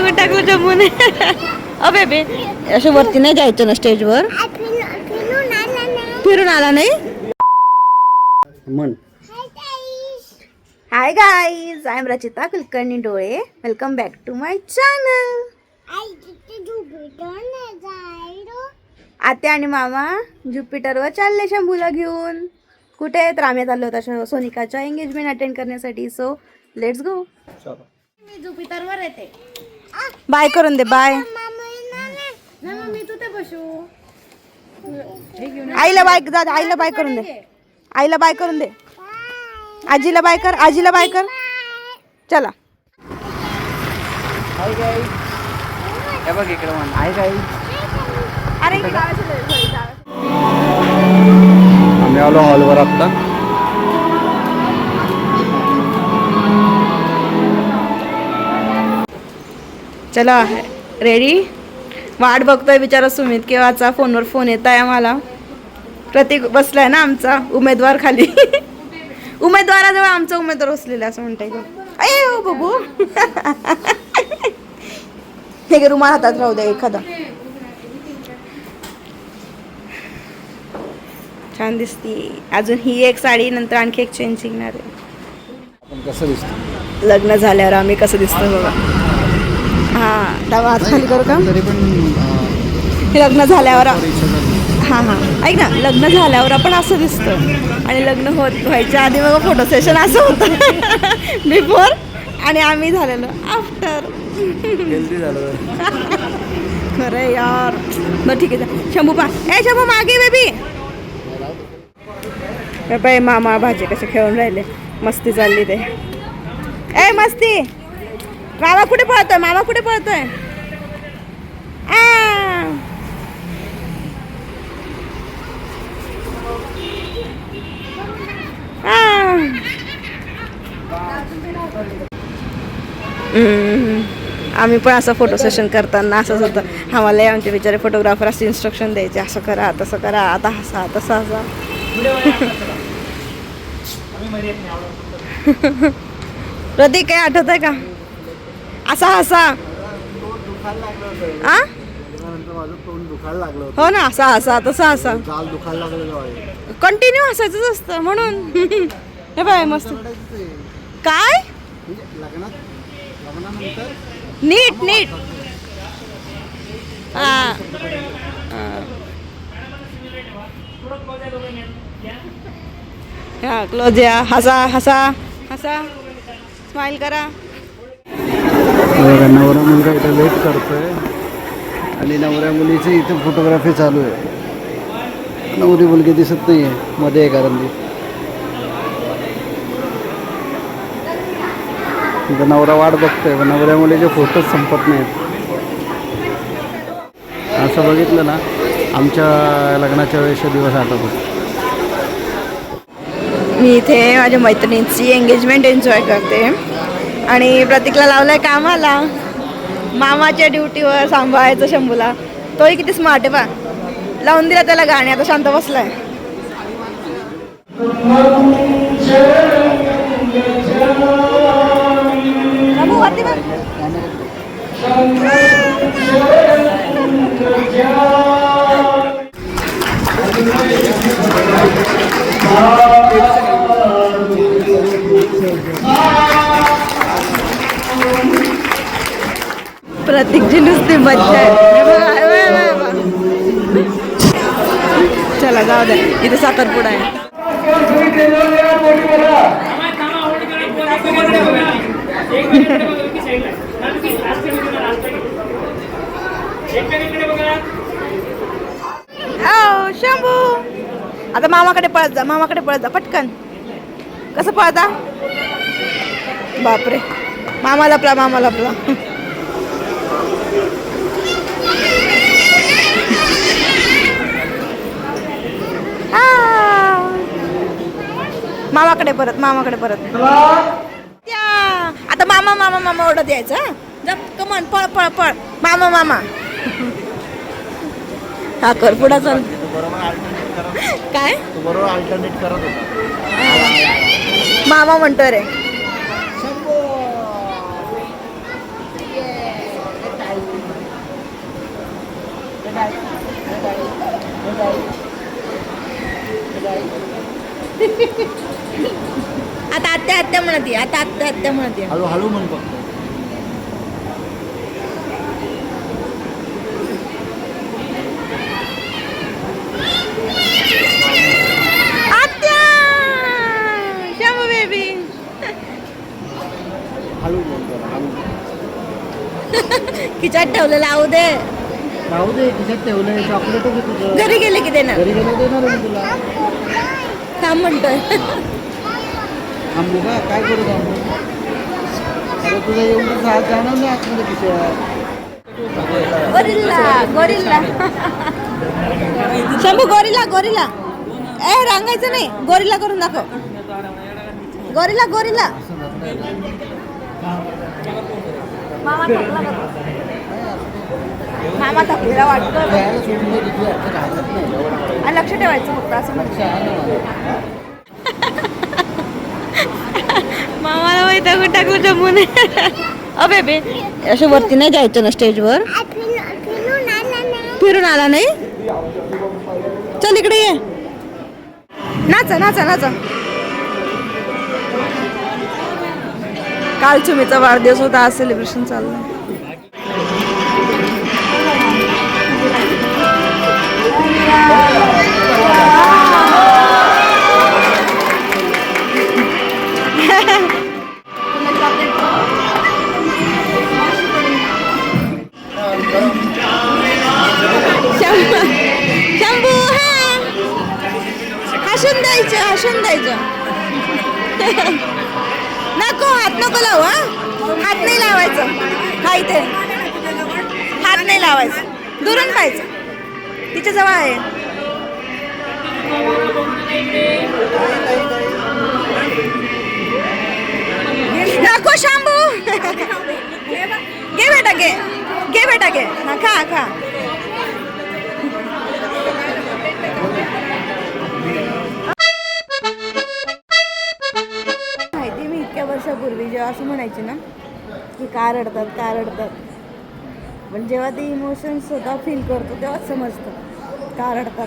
टाकून टाकलं जम्मूने a baby असं वरती नाही जायचं ना स्टेजवर फिरून आला नाही? मन hi guys I am Rachita Kulkarni डोळे welcome back to my channel आत्या आणि मामा ज्युपिटरवर चालले शंभूला घेऊन. कुठे आहेत? राम्यात आलो होता श- सोनिकाच्या एंगेजमेंट अटेंड करण्यासाठी. सो लेट्स गो मी ज्युपिटरवर येते. बाय करून दे बाय. आईला बाय जा आईला बाय करून दे. आईला बाय करून दे. आजीला बाय कर आजीला बाय कर. चला. आम्ही आलो हॉलवर आत्ता चला रेडी वाट बघतोय बिचारा सुमित केव्हाचा फोनवर फोन येत आहे आम्हाला. प्रतीक बसलाय ना आमचा उमेदवार खाली. उमेदवाराजवळ आमचा उमेदवार बसलेला असं म्हणताय अय हो बघू हे रुमाल हातात राहू द्या एखादा. छान दिसती. अजून ही एक साडी नंतर आणखी एक चेंज शिकणार आहे. कसं दिसतो? लग्न झाल्यावर आम्ही कसं दिसतो बघा. हा डावा हात खाली करू का? तरी पण लग्न झाल्यावर हां हां. ऐक ना लग्न झाल्यावर आपण असं दिसतं. आणि लग्न होत व्हायच्या आधी बघा फोटो सेशन असं होतं. बिफोर आणि आम्ही झालेलो आफ्टर खरं यार. बरं ठीक आहे. शंभू पा. ए शंभू मागे बेबी बाई मामा भाजी कसे खेळून राहिले. मस्ती चालली ते. ए मस्ती. मामा कुठे पळतोय? मामा कुठे पळतोय? आम्ही पण असं फोटो सेशन करताना असंच होतं. आम्हाला आमचे बिचारे फोटोग्राफर असे इन्स्ट्रक्शन द्यायचे असं करा तसं करा आता हसा तसं हसा. प्रतीक काय आठवत आहे का? असा हसा आ? हो ना असा हसा तसा हसा कंटिन्यू हसायचंच असतं म्हणून. हे बाय मस्त. काय? नीट नीट. हा. हा. क्लोज या. हसा हसा हसा. स्माइल करा. बघा नवरा मुलगा इथं वेट करतोय. आणि नवऱ्या मुलीची इथं फोटोग्राफी चालू आहे. नवरी मुलगी दिसत नाही आहे मध्ये आहे कारण ती. इथं नवरा वाट बघतोय पण नवऱ्या मुलीचे फोटोच संपत नाहीत. असं बघितलं ना आमच्या लग्नाच्या वेळेस दिवस आठवतो. मी इथे माझ्या मैत्रिणींची एंगेजमेंट एन्जॉय करते. आणि प्रतीकला लावलाय कामाला. मामाच्या ड्युटीवर सांभाळायचं शंभूला. तोही किती स्मार्ट आहे पा लावून दिला त्याला गाणे आता शांत बसलाय. प्रतीकची नुसती मज्जा आहे. चला जाऊ द्या इथे साखरपुडा आहे. शंभू. आता मामाकडे पळत जा मामाकडे पळत जा पटकन. कसं पळता? बापरे. मामा लपला मामा लपला मामाकडे परत मामाकडे परत. त्या आता मामा मामा मामा ओढत द्यायचं जप कमन पळ पळ पळ. मामा मामा. हा कर पुढा चल. काय? अल्टरनेट करत मामा म्हणतो रे. आता आत्या आत्या म्हणते आता आत्या आत्या म्हणते हळू हळू म्हण फक्त. खिचात ठेवलेलं आऊ दे राहू दे खिशात ठेवलंय चॉकलेट घरी गेले की देणार? घरी गेलं देणार मी तुला. थांब म्हणतोय. थांबू का? काय करू थांबू अरे तुझं एवढं जाणार नाही आतमध्ये gorilla gorilla. Shambhu gorilla gorilla. ए रांगायचं नाही. गोरिल्ला करून दाखव. Gorilla gorilla. मामा थकलेला वाटतो. लक्ष ठेवायचं फक्त असं मला. मामाला माहिती टाकलं जमून अ बे असं वरती नाही जायचं ना स्टेजवर? फिरून आला नाही? चल इकडे ये. नाचा नाचा नाचा. काल चुमीचा वाढदिवस होता आज सेलिब्रेशन चाललं Yeah. हसून नको हात नको लावू हा. हात नाही लावायचं. हा इथे. हात नाही लावायचं. दुरून पाहायचं. तिच्या जवळ आहे. नको शांबू घे बेटा घे. घे बेटा घे. हा खा खा. असं म्हणायचे ना की का रडतात का रडतात. पण जेव्हा ते इमोशन्स स्वतः फील करतो तेव्हाच समजतं का रडतात.